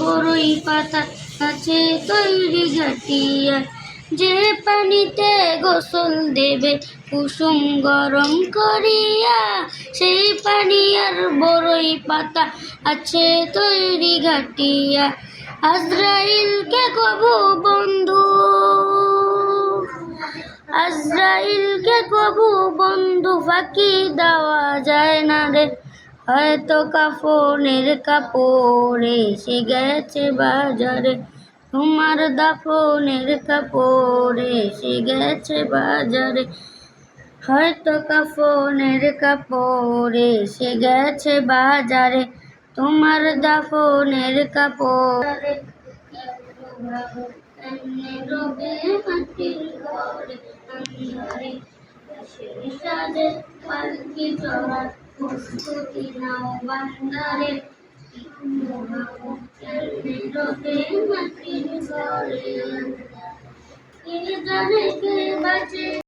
বড়ই পাতা আছে, তৈরি ঘাটিয়া যে পানিতে গোসল দেবে, কুসুম গরম করিয়া, সেই পানি আর বড়ই পাতা আছে, তৈরি ঘাটিয়া। আজরাইলকে কবু বন্ধু। আজরাইলকে কবু বন্ধু, ফাঁকি দেওয়া যায় না রে। হয়তো কাফনের কাপড় এসে গেছে বাজারে। তোমার দাফনের কাপড় এসে গেছে বাজারে। হয়তো কাফনের কাপড় এসে গেছে বাজারে। তোমার দাফনের কাপড় সাজে ಪ್ರಸ್ತುತಿ ನಾವು ಬಂದರೆ ಮಕ್ಕಳು